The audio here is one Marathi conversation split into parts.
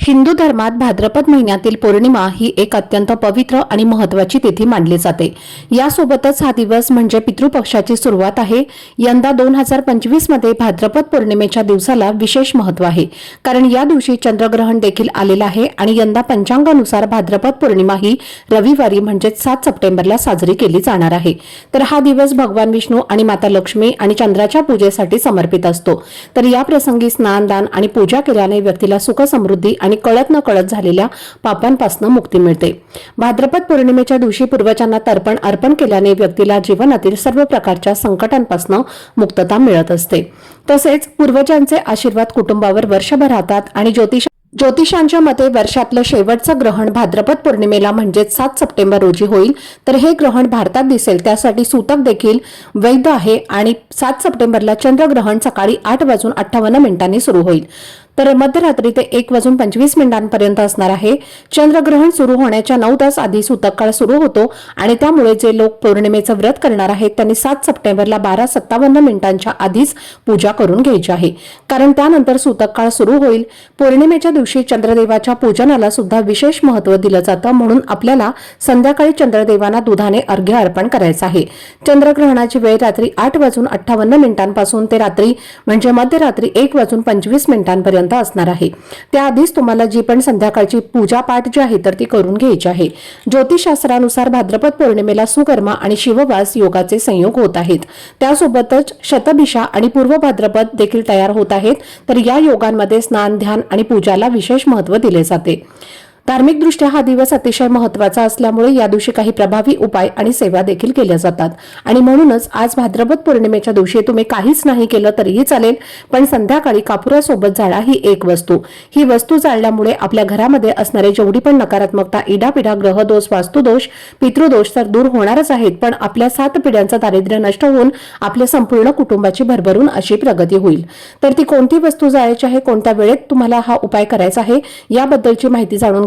हिंदू धर्मात भाद्रपद महिन्यातील पौर्णिमा ही एक अत्यंत पवित्र आणि महत्वाची तिथी मानली जाते. यासोबतच हा दिवस म्हणजे पितृपक्षाची सुरुवात आहे. यंदा दोन हजार पंचवीसमध्ये भाद्रपद पौर्णिमेच्या दिवसाला विशेष महत्त्व आहे. कारण या दिवशी चंद्रग्रहण देखील आलेलं आहे आणि यंदा पंचांगानुसार भाद्रपद पौर्णिमा ही रविवारी म्हणजेच सात सप्टेंबरला साजरी केली जाणार आहे. तर हा दिवस भगवान विष्णू आणि माता लक्ष्मी आणि चंद्राच्या पूजेसाठी समर्पित असतो. तर या प्रसंगी स्नानदान आणि पूजा केल्याने व्यक्तीला सुख समृद्धी आणि कळत न कळत झालेल्या पापांपासून मुक्ती मिळते. भाद्रपद पौर्णिमेच्या दिवशी पूर्वजांना तर्पण अर्पण केल्याने व्यक्तीला जीवनातील सर्व प्रकारच्या संकटांपासून मुक्तता मिळत असते. तसेच पूर्वजांचे आशीर्वाद कुटुंबावर वर्षभर राहतात आणि ज्योतिष ज्योतिषांच्या मते वर्षातलं शेवटचं ग्रहण भाद्रपद पौर्णिमेला म्हणजेच सात सप्टेंबर रोजी होईल. तर हे ग्रहण भारतात दिसेल. त्यासाठी सूतक देखील वैध आहे आणि सात सप्टेंबरला चंद्रग्रहण सकाळी आठ वाजून अठ्ठावन्न मिनिटांनी सुरू होईल. तर मध्यरात्री ते एक वाजून पंचवीस मिनिटांपर्यंत असणार आहे. चंद्रग्रहण सुरू होण्याच्या नऊ तास आधी सूतककाळ सुरू होतो आणि त्यामुळे जे लोक पौर्णिमेचं व्रत करणार आहेत त्यांनी सात सप्टेंबरला बारा सत्तावन्न मिनिटांच्या आधीच पूजा करून घ्यायची आहे. कारण त्यानंतर सूतककाळ सुरू होईल. पौर्णिमेच्या दिवशी चंद्रदेवाच्या पूजनाला सुद्धा विशेष महत्त्व दिलं जातं म्हणून आपल्याला संध्याकाळी चंद्रदेवांना दुधाने अर्घ्य अर्पण करायचं आहे. चंद्रग्रहणाची वेळ रात्री आठ वाजून अठ्ठावन्न मिनिटांपासून ते रात्री म्हणजे मध्यरात्री एक वाजून पंचवीस मिनिटांपर्यंत असणार आहे. त्याआधीच तुम्हाला जी पण संध्याकाळची पूजा पाठ जी आहे तर ती करून घ्यायची आहे. ज्योतिषशास्त्रानुसार भाद्रपद पौर्णिमेला सुकर्मा आणि शिववास योगाचे संयोग होत आहेत. त्यासोबतच शतभिषा आणि पूर्व भाद्रपद देखील तयार होत आहेत. तर या योगांमध्ये स्नान ध्यान आणि पूजाला विशेष महत्त्व दिले जाते. धार्मिकदृष्ट्या हा दिवस अतिशय महत्त्वाचा असल्यामुळे या दिवशी काही प्रभावी उपाय आणि सेवा देखील केल्या जातात. आणि म्हणूनच आज भाद्रपद पौर्णिमेच्या दिवशी तुम्ही काहीच नाही केलं तरीही चालेल पण संध्याकाळी कापुरासोबत जाळा ही एक वस्तू. ही वस्तू जाळल्यामुळे आपल्या घरामध्ये असणारे जेवढी पण नकारात्मकता इडापिडा ग्रहदोष वास्तुदोष पितृदोष तर दूर होणारच आहेत पण आपल्या सात पिढ्यांचं दारिद्र्य नष्ट होऊन आपल्या संपूर्ण कुटुंबाची भरभरून अशी प्रगती होईल. तर ती कोणती वस्तू जाळायची आहे कोणत्या वेळेत तुम्हाला हा उपाय करायचा आहे याबद्दलची माहिती जाणून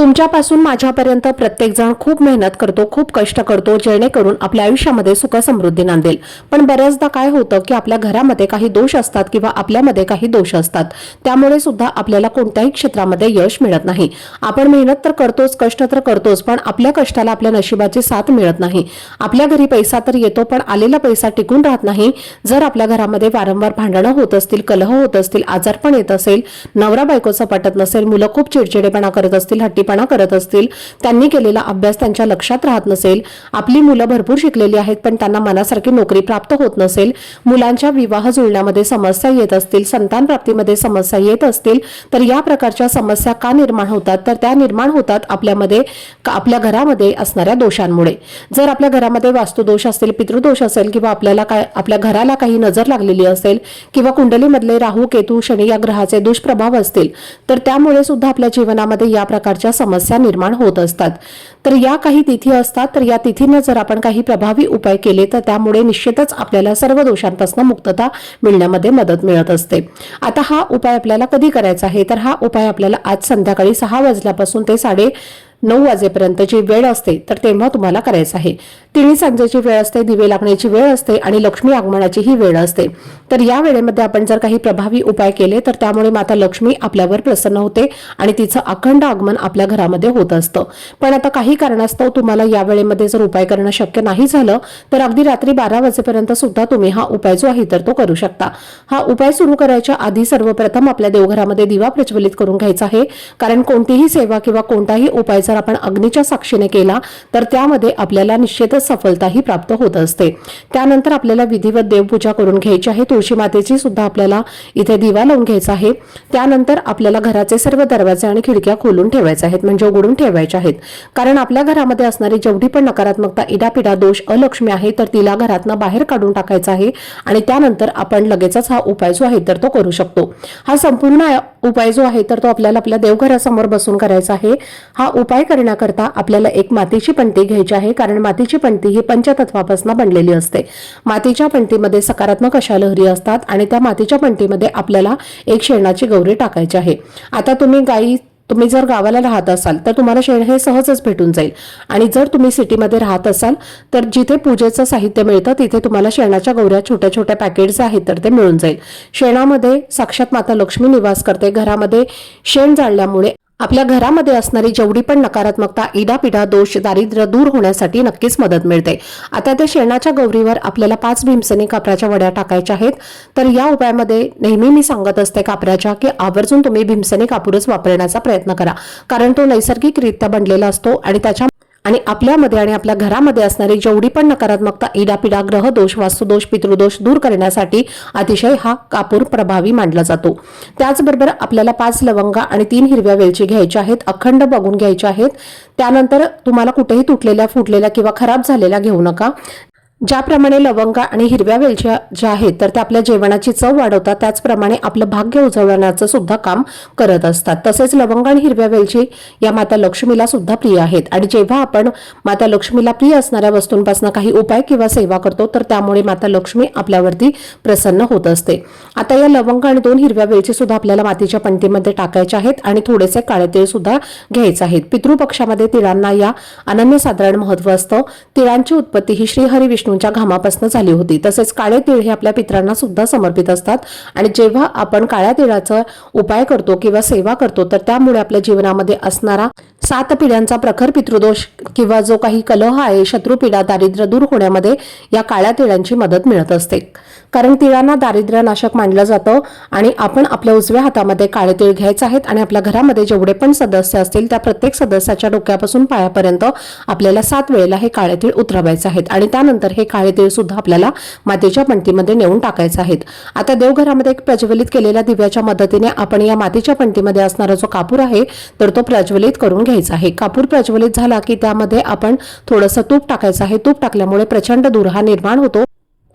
तुमच्यापासून माझ्यापर्यंत प्रत्येक जण खूप मेहनत करतो खूप कष्ट करतो जेणेकरून आपल्या आयुष्यामध्ये सुख समृद्धी नांदेल. पण बऱ्याचदा काय होतं की आपल्या घरामध्ये काही दोष असतात किंवा आपल्यामध्ये काही दोष असतात. त्यामुळे सुद्धा आपल्याला कोणत्याही क्षेत्रामध्ये यश मिळत नाही. आपण मेहनत तर करतोच कष्ट तर करतोच पण आपल्या कष्टाला आपल्या नशिबाची साथ मिळत नाही. आपल्या घरी पैसा तर येतो पण आलेला पैसा टिकून राहत नाही. जर आपल्या घरामध्ये वारंवार भांडणं होत असतील कलह होत असतील आजारपण येत असेल नवरा बायकोचं पटत नसेल मुलं खूप चिडचिडेपणा करत असतील हट्टी हट्टीपणा करत असतील. त्यांनी केलेला अभ्यास त्यांच्या लक्षात राहत नसेल. आपली मुलं भरपूर शिकलेली आहेत पण त्यांना मनासारखी नोकरी प्राप्त होत नसेल. मुलांच्या विवाह जुळण्यामध्ये समस्या येत असतील संतान प्राप्तीमध्ये समस्या येत असतील तर या प्रकारच्या समस्या का निर्माण होतात? तर त्या निर्माण होतात आपल्यामध्ये आपल्या घरामध्ये असणाऱ्या दोषांमुळे. जर आपल्या घरामध्ये वास्तुदोष असेल पितृदोष असेल किंवा आपल्याला काय आपल्या घराला काही नजर लागलेली असेल किंवा कुंडलीमधले राहू केतू शनी या ग्रहाचे दुष्प्रभाव असतील तर त्यामुळे सुद्धा आपल्या जीवनामध्ये या प्रकारच्या समस्या निर्माण होत असतात. तर या काही तिथी असतात तर या तिथीनं जर आपण काही प्रभावी उपाय केले तर त्यामुळे निश्चितच आपल्याला सर्व दोषांपासून मुक्तता मिळण्यामध्ये मदत मिळत असते. आता हा उपाय आपल्याला कधी करायचा आहे? तर हा उपाय आपल्याला आज संध्याकाळी सहा वाजल्यापासून ते साडे नऊ वाजेपर्यंतची वेळ असते तर तेव्हा तुम्हाला करायचं आहे. तिन्ही सांजेची वेळ असते दिवे लागण्याची वेळ असते आणि लक्ष्मी आगमनाची ही वेळ असते. तर या वेळेमध्ये आपण जर काही प्रभावी उपाय केले तर त्यामुळे माता लक्ष्मी आपल्यावर प्रसन्न होते आणि तिचं अखंड आगमन आपल्या घरामध्ये होत असतं. पण आता काही कारणास्तव तुम्हाला या वेळेमध्ये जर उपाय करणं शक्य नाही झालं तर अगदी रात्री बारा वाजेपर्यंत सुद्धा तुम्ही हा उपाय जो आहे तर तो करू शकता. हा उपाय सुरू करायच्या आधी सर्वप्रथम आपल्या देवघरामध्ये दिवा प्रज्वलित करून घ्यायचा आहे कारण कोणतीही सेवा किंवा कोणताही उपाय जर आपण अग्नीच्या साक्षीने केला तर त्यामध्ये आपल्याला निश्चितच सफलताही प्राप्त होत असते. त्यानंतर आपल्याला विधिवत देवपूजा करून घ्यायची आहे. तुळशी मातेची सुद्धा आपल्याला इथे दिवा लावून घ्यायचा आहे. त्यानंतर आपल्याला घराचे सर्व दरवाजे आणि खिडक्या खोलून ठेवायचे आहेत म्हणजे उघडून ठेवायच्या आहेत. कारण आपल्या घरामध्ये असणारी जेवढी पण नकारात्मकता इडापिडा दोष अलक्ष्मी आहे तर तिला घरातनं बाहेर काढून टाकायचा आहे. आणि त्यानंतर आपण लगेचच हा उपाय जो आहे तर तो करू शकतो. हा संपूर्ण उपाय जो आहे तर तो आपल्याला आपल्या देवघरासमोर बसून करायचा आहे. हा उपाय करण्याकरता आपल्याला एक मातीची पणती घ्यायची आहे कारण मातीची पणती ही पंचतत्वापासून बनलेली असते. मातीच्या पणतीमध्ये सकारात्मक अशा लहरी असतात आणि त्या मातीच्या पणतीमध्ये आपल्याला एक शेणाची गौरी टाकायची आहे. आता तुम्ही गाई तुम्ही जर गावाला राहत असाल तर तुम्हाला शेण हे सहजच भेटून जाईल. आणि जर तुम्ही सिटीमध्ये राहत असाल तर जिथे पूजेचं साहित्य मिळतं तिथे तुम्हाला शेणाच्या गौऱ्या छोट्या छोट्या पॅकेट्स आहेत तर ते मिळून जाईल. शेणामध्ये साक्षात माता लक्ष्मी निवास करते. घरामध्ये शेण जाळल्यामुळे आपल्या घरामध्ये असणारी जेवढी पण नकारात्मकता इडापिडा दोष दारिद्र्य दूर होण्यासाठी नक्कीच मदत मिळते. आता त्या शेणाच्या गौरीवर आपल्याला पाच भीमसेनी कापराच्या वड्या टाकायच्या आहेत. तर या उपायामध्ये नेहमी मी सांगत असते कापराच्या की आवर्जून तुम्ही भीमसेनी कापूरच वापरण्याचा प्रयत्न करा. कारण तो नैसर्गिकरित्या बनलेला असतो आणि त्याच्या आपल्यामध्ये आणि आपल्या घरामध्ये असणारी जेवढी पण नकारात्मकता इडापिडा ग्रह दोष वास्तुदोष पितृदोष दूर करण्यासाठी अतिशय हा कापूर प्रभावी मानला जातो. त्याचबरोबर आपल्याला पाच लवंगा आणि तीन हिरव्या वेलची घ्यायच्या आहेत अखंड बघून घ्यायच्या आहेत. त्यानंतर तुम्हाला कुठेही तुटलेल्या फुटलेल्या किंवा खराब झालेल्या घेऊ नका. ज्याप्रमाणे लवंगा आणि हिरव्या वेलच्या ज्या आहेत तर त्या आपल्या जेवणाची चव वाढवतात. त्याचप्रमाणे आपलं भाग्य उजवण्याचं सुद्धा काम करत असतात. तसेच लवंग आणि हिरव्या वेलची या माता लक्ष्मीला सुद्धा प्रिय आहेत. आणि जेव्हा आपण माता लक्ष्मीला प्रिय असणाऱ्या वस्तूंपासून काही उपाय किंवा सेवा करतो तर त्यामुळे माता लक्ष्मी आपल्यावरती प्रसन्न होत असते. आता या लवंग आणि दोन हिरव्या वेलची सुद्धा आपल्याला मातीच्या पंटीमध्ये टाकायच्या आहेत आणि थोडेसे काळे तीळ सुद्धा घ्यायचे आहेत. पितृपक्षामध्ये तिळांना या अनन्यसाधारण महत्त्व असतं. तिळांची उत्पत्ती ही श्रीहरी विष्णूंच्या घामापासून झाली होती तसेच काळे तीळ हे आपल्या पित्रांना सुद्धा समर्पित असतात आणि जेव्हा आपण काळ्या तिळाचा उपाय करतो किंवा सेवा करतो तर त्यामुळे आपल्या जीवनामध्ये असणारा सात पिढ्यांचा प्रखर पितृदोष किंवा जो काही कलह आहे शत्रुपीडा दारिद्र्य दूर होण्यामध्ये या काळ्या तिळांची मदत मिळत असते कारण तिळांना दारिद्र्य नाशक मानलं जातं आणि आपण आपल्या उजव्या हातामध्ये काळे तीळ घ्यायचे आहेत आणि आपल्या घरामध्ये जेवढे पण सदस्य असतील त्या प्रत्येक सदस्याच्या डोक्यापासून पायापर्यंत आपल्याला सात वेळेला हे काळे तीळ उतरवायचे आहेत. आणि त्यानंतर हे काळे तीळ सुद्धा आपल्याला मातीच्या पणतीमध्ये नेऊन टाकायचे आहेत. आता देवघरामध्ये एक प्रज्वलित केलेल्या दिव्याच्या मदतीने आपण या मातीच्या पणतीमध्ये असणारा जो कापूर आहे तर तो प्रज्वलित करून घ्यायचा आहे. कापूर प्रज्वलित झाला की त्यामध्ये आपण थोडंसं तूप टाकायचं आहे. तूप टाकल्यामुळे प्रचंड धूर हा निर्माण होतो.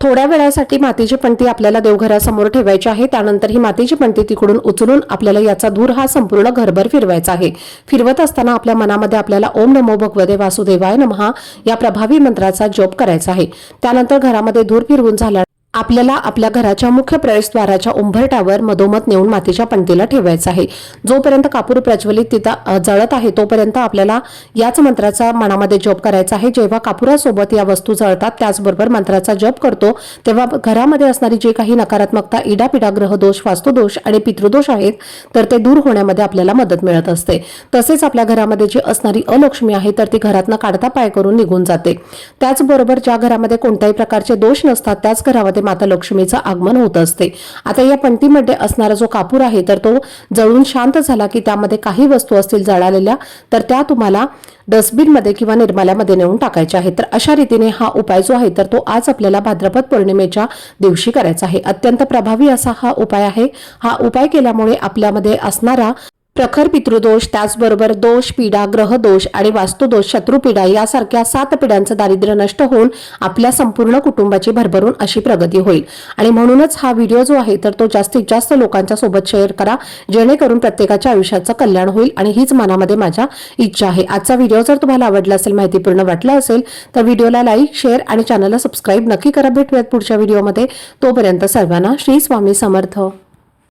थोड्या वेळासाठी मातीची पणती आपल्याला देवघरासमोर ठेवायची आहे. त्यानंतर ही मातीची पणती तिकडून उचलून आपल्याला याचा धूर हा संपूर्ण घरभर फिरवायचा आहे. फिरवत असताना आपल्या मनामध्ये आपल्याला ओम नमो भगवदे वासुदेवाय नमहा या प्रभावी मंत्राचा जप करायचा आहे. त्यानंतर घरामध्ये धूर फिरवून झाल्या आपल्याला आपल्या घराच्या मुख्य प्रवेशद्वाराच्या उंबरट्यावर मधोमध नेऊन मातीच्या पणतीला ठेवायचं आहे. जोपर्यंत कापूर प्रज्वलित तिथं जळत आहे तोपर्यंत आपल्याला याच मंत्राचा मनामध्ये जप करायचा आहे. जेव्हा कापुरासोबत या वस्तू जळतात त्याचबरोबर मंत्राचा जप करतो तेव्हा घरामध्ये असणारी जी काही नकारात्मकता इडापिडा ग्रहदोष वास्तुदोष आणि पितृदोष आहेत तर ते दूर होण्यामध्ये आपल्याला मदत मिळत असते. तसेच आपल्या घरामध्ये जी असणारी अलक्ष्मी आहे तर ती घरातनं काढता पाय करून निघून जाते. त्याचबरोबर ज्या घरामध्ये कोणत्याही प्रकारचे दोष नसतात त्याच घरामध्ये माता लक्ष्मीचं आगमन होत असते. आता या पंटीमध्ये असणारा जो कापूर आहे तर तो जळून शांत झाला की त्यामध्ये काही वस्तू असतील जळालेल्या तर त्या तुम्हाला डस्टबिनमध्ये किंवा निर्माल्यामध्ये नेऊन टाकायच्या आहेत. तर अशा रीतीने हा उपाय जो आहे तर तो आज आपल्याला भाद्रपद पौर्णिमेच्या दिवशी करायचा आहे. अत्यंत प्रभावी असा हा उपाय आहे. हा उपाय केल्यामुळे आपल्यामध्ये असणारा प्रखर पितृदोष त्याचबरोबर दोष पीडा ग्रहदोष आणि वास्तुदोष शत्रुपीडा यासारख्या सात पिढ्यांचं दारिद्र्य नष्ट होऊन आपल्या संपूर्ण कुटुंबाची भरभरून अशी प्रगती होईल. आणि म्हणूनच हा व्हिडिओ जो आहे तर तो जास्तीत जास्त लोकांच्या सोबत शेअर करा जेणेकरून प्रत्येकाच्या आयुष्याचं कल्याण होईल आणि हीच मनामध्ये माझ्या इच्छा आहे. आजचा व्हिडिओ जर तुम्हाला आवडला असेल माहितीपूर्ण वाटला असेल तर व्हिडिओला लाईक शेअर आणि चॅनलला सबस्क्राईब नक्की करा. भेटूयात पुढच्या व्हिडिओमध्ये. तोपर्यंत सर्वांना श्री स्वामी समर्थ.